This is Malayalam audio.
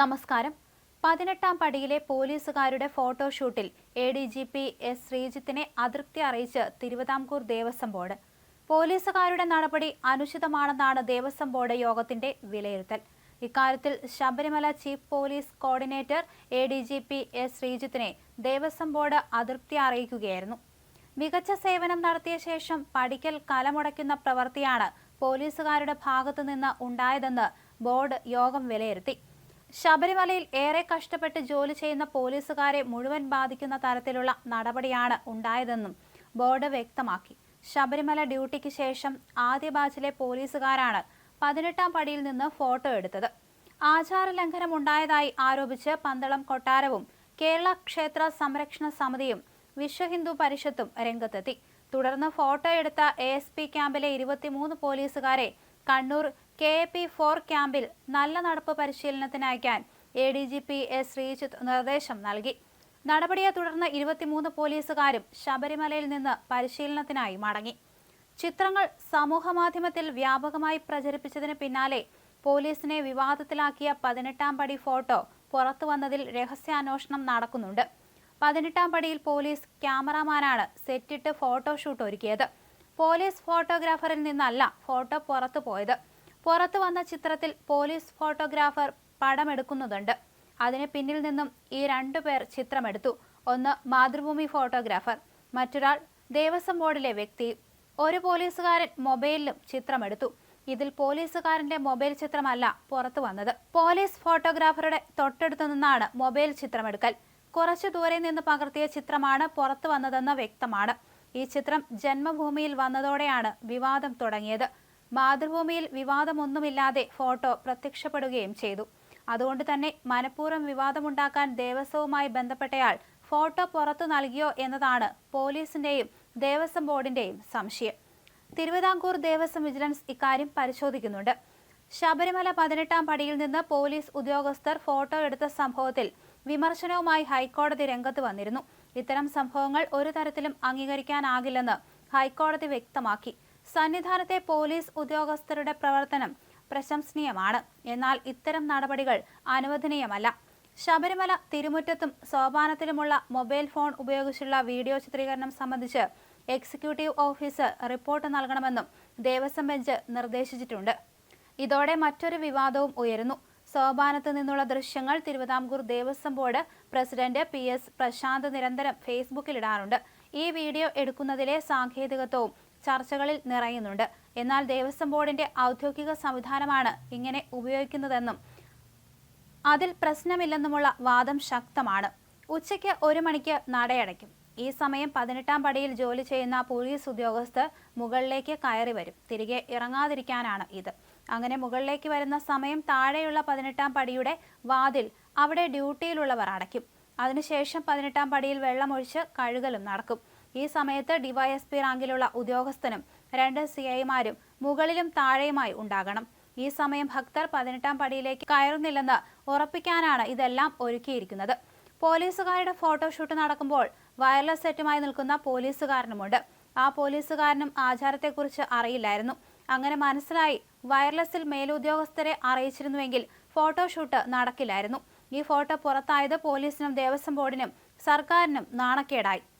നമസ്കാരം. പതിനെട്ടാം പടിയിലെ പോലീസുകാരുടെ ഫോട്ടോഷൂട്ടിൽ A D G P S ശ്രീജിത്തിനെ അതൃപ്തി അറിയിച്ച് തിരുവിതാംകൂർ ദേവസ്വം ബോർഡ്. പോലീസുകാരുടെ നടപടി അനുചിതമാണെന്നാണ് ദേവസ്വം ബോർഡ് യോഗത്തിന്റെ വിലയിരുത്തൽ. ഇക്കാര്യത്തിൽ Sabarimala chief police coordinator A D G P S ശ്രീജിത്തിനെ Devaswom board അതൃപ്തി അറിയിക്കുകയായിരുന്നു. മികച്ച സേവനം നടത്തിയ ശേഷം പടിക്കൽ കലമുടയ്ക്കുന്ന പ്രവൃത്തിയാണ് പോലീസുകാരുടെ ഭാഗത്തുനിന്ന് ഉണ്ടായതെന്ന് ബോർഡ് യോഗം വിലയിരുത്തി. ശബരിമലയിൽ ഏറെ കഷ്ടപ്പെട്ട് ജോലി ചെയ്യുന്ന പോലീസുകാരെ മുഴുവൻ ബാധിക്കുന്ന തരത്തിലുള്ള നടപടിയാണ് ഉണ്ടായതെന്നും ബോർഡ് വ്യക്തമാക്കി. ശബരിമല ഡ്യൂട്ടിക്ക് ശേഷം ആദ്യ ബാച്ചിലെ പോലീസുകാരാണ് പതിനെട്ടാം പടിയിൽ നിന്ന് ഫോട്ടോ എടുത്തത്. ആചാര ലംഘനം ഉണ്ടായതായി ആരോപിച്ച് പന്തളം കൊട്ടാരവും കേരള ക്ഷേത്ര സംരക്ഷണ സമിതിയും വിശ്വ ഹിന്ദു പരിഷത്തും രംഗത്തെത്തി. തുടർന്ന് ഫോട്ടോ എടുത്ത എ എസ് പി ക്യാമ്പിലെ ഇരുപത്തിമൂന്ന് പോലീസുകാരെ Kannur K A P four ക്യാമ്പിൽ നല്ല നടപ്പ് പരിശീലനത്തിന് അയക്കാൻ A D G P S Sreejith നിർദ്ദേശം നൽകി. നടപടിയെ തുടർന്ന് ഇരുപത്തിമൂന്ന് പോലീസുകാരും ശബരിമലയിൽ നിന്ന് പരിശീലനത്തിനായി മടങ്ങി. ചിത്രങ്ങൾ സമൂഹമാധ്യമത്തിൽ വ്യാപകമായി പ്രചരിപ്പിച്ചതിന് പിന്നാലെ പോലീസിനെ വിവാദത്തിലാക്കിയ പതിനെട്ടാം പടി ഫോട്ടോ പുറത്തു വന്നതിൽ രഹസ്യാന്വേഷണം നടക്കുന്നുണ്ട്. പതിനെട്ടാം പടിയിൽ പോലീസ് ക്യാമറാമാനാണ് സെറ്റിട്ട് ഫോട്ടോഷൂട്ട് ഒരുക്കിയത്. പോലീസ് ഫോട്ടോഗ്രാഫറിൽ നിന്നല്ല ഫോട്ടോ പുറത്തു പോയത്. പുറത്തു വന്ന ചിത്രത്തിൽ പോലീസ് ഫോട്ടോഗ്രാഫർ പടമെടുക്കുന്നുണ്ട്. അതിന് പിന്നിൽ നിന്നും ഈ രണ്ടു രണ്ടുപേർ ചിത്രമെടുത്തു. ഒന്ന് മാതൃഭൂമി ഫോട്ടോഗ്രാഫർ മറ്റൊരാൾ ദേവസ്വം ബോർഡിലെ വ്യക്തി. ഒരു പോലീസുകാരൻ മൊബൈലിലും ചിത്രമെടുത്തു. ഇതിൽ പോലീസുകാരന്റെ മൊബൈൽ ചിത്രമല്ല പുറത്തു വന്നത്. പോലീസ് ഫോട്ടോഗ്രാഫറുടെ തൊട്ടടുത്തു നിന്നാണ് മൊബൈൽ ചിത്രമെടുക്കൽ. കുറച്ചു ദൂരെ നിന്ന് പകർത്തിയ ചിത്രമാണ് പുറത്തു വന്നതെന്ന് വ്യക്തമാണ്. ഈ ചിത്രം ജന്മഭൂമിയിൽ വന്നതോടെയാണ് വിവാദം തുടങ്ങിയത്. മാതൃഭൂമിയിൽ വിവാദമൊന്നുമില്ലാതെ ഫോട്ടോ പ്രത്യക്ഷപ്പെടുകയും ചെയ്തു. അതുകൊണ്ട് തന്നെ മനഃപൂർവം വിവാദമുണ്ടാക്കാൻ ദേവസ്വവുമായി ബന്ധപ്പെട്ടയാൾ ഫോട്ടോ പുറത്തു നൽകിയോ എന്നതാണ് പോലീസിന്റെയും ദേവസ്വം ബോർഡിന്റെയും സംശയം. തിരുവിതാംകൂർ ദേവസ്വം വിജിലൻസ് ഇക്കാര്യം പരിശോധിക്കുന്നുണ്ട്. ശബരിമല പതിനെട്ടാം പടിയിൽ നിന്ന് പോലീസ് ഉദ്യോഗസ്ഥർ ഫോട്ടോ എടുത്ത സംഭവത്തിൽ വിമർശനവുമായി ഹൈക്കോടതി രംഗത്ത് വന്നിരുന്നു. ഇത്തരം സംഭവങ്ങൾ ഒരു തരത്തിലും അംഗീകരിക്കാനാകില്ലെന്ന് ഹൈക്കോടതി വ്യക്തമാക്കി. സന്നിധാനത്തെ പോലീസ് ഉദ്യോഗസ്ഥരുടെ പ്രവർത്തനം പ്രശംസനീയമാണ്. എന്നാൽ ഇത്തരം നടപടികൾ അനുവദനീയമല്ല. ശബരിമല തിരുമുറ്റത്തും സോപാനത്തിലുമുള്ള മൊബൈൽ ഫോൺ ഉപയോഗിച്ചുള്ള വീഡിയോ ചിത്രീകരണം സംബന്ധിച്ച് എക്സിക്യൂട്ടീവ് ഓഫീസർ റിപ്പോർട്ട് നൽകണമെന്നും ദേവസ്വം ബെഞ്ച് നിർദ്ദേശിച്ചിട്ടുണ്ട്. ഇതോടെ മറ്റൊരു വിവാദവും ഉയരുന്നു. സോപാനത്ത് നിന്നുള്ള ദൃശ്യങ്ങൾ Thiruvithamkoor Devaswom board president P S Prashant നിരന്തരം ഫേസ്ബുക്കിലിടാറുണ്ട് ഈ വീഡിയോ എടുക്കുന്നതിലെ സാങ്കേതികത്വവും ചർച്ചകളിൽ നിറയുന്നുണ്ട്. എന്നാൽ ദേവസ്വം ബോർഡിന്റെ ഔദ്യോഗിക സംവിധാനമാണ് ഇങ്ങനെ ഉപയോഗിക്കുന്നതെന്നും അതിൽ പ്രശ്നമില്ലെന്നുമുള്ള വാദം ശക്തമാണ്. ഉച്ചയ്ക്ക് ഒരു മണിക്ക് നടയടയ്ക്കും. ഈ സമയം പതിനെട്ടാം പടിയിൽ ജോലി ചെയ്യുന്ന പോലീസ് ഉദ്യോഗസ്ഥർ മുകളിലേക്ക് കയറി വരും. തിരികെ ഇറങ്ങാതിരിക്കാനാണ് ഇത്. അങ്ങനെ മുകളിലേക്ക് വരുന്ന സമയം താഴെയുള്ള പതിനെട്ടാം പടിയുടെ വാതിൽ അവിടെ ഡ്യൂട്ടിയിലുള്ളവർ അടയ്ക്കും. അതിനുശേഷം പതിനെട്ടാം പടിയിൽ വെള്ളമൊഴിച്ച് കഴുകലും നടക്കും. ഈ സമയത്ത് ഡിവൈഎസ്പി റാങ്കിലുള്ള ഉദ്യോഗസ്ഥനും രണ്ട് സി ഐമാരും മുകളിലും താഴെയുമായി ഉണ്ടാകണം. ഈ സമയം ഭക്തർ പതിനെട്ടാം പടിയിലേക്ക് കയറുന്നില്ലെന്ന് ഉറപ്പിക്കാനാണ് ഇതെല്ലാം ഒരുക്കിയിരിക്കുന്നത്. പോലീസുകാരുടെ ഫോട്ടോഷൂട്ട് നടക്കുമ്പോൾ വയർലെസ് സെറ്റുമായി നിൽക്കുന്ന പോലീസുകാരനുമുണ്ട്. ആ പോലീസുകാരനും ആചാരത്തെക്കുറിച്ച് അറിയില്ലായിരുന്നു. അങ്ങനെ മനസ്സിലായി വയർലെസ്സിൽ മേലുദ്യോഗസ്ഥരെ അറിയിച്ചിരുന്നുവെങ്കിൽ ഫോട്ടോഷൂട്ട് നടക്കില്ലായിരുന്നു. ഈ ഫോട്ടോ പുറത്തായത് പോലീസിനും ദേവസ്വം ബോർഡിനും സർക്കാരിനും നാണക്കേടായി.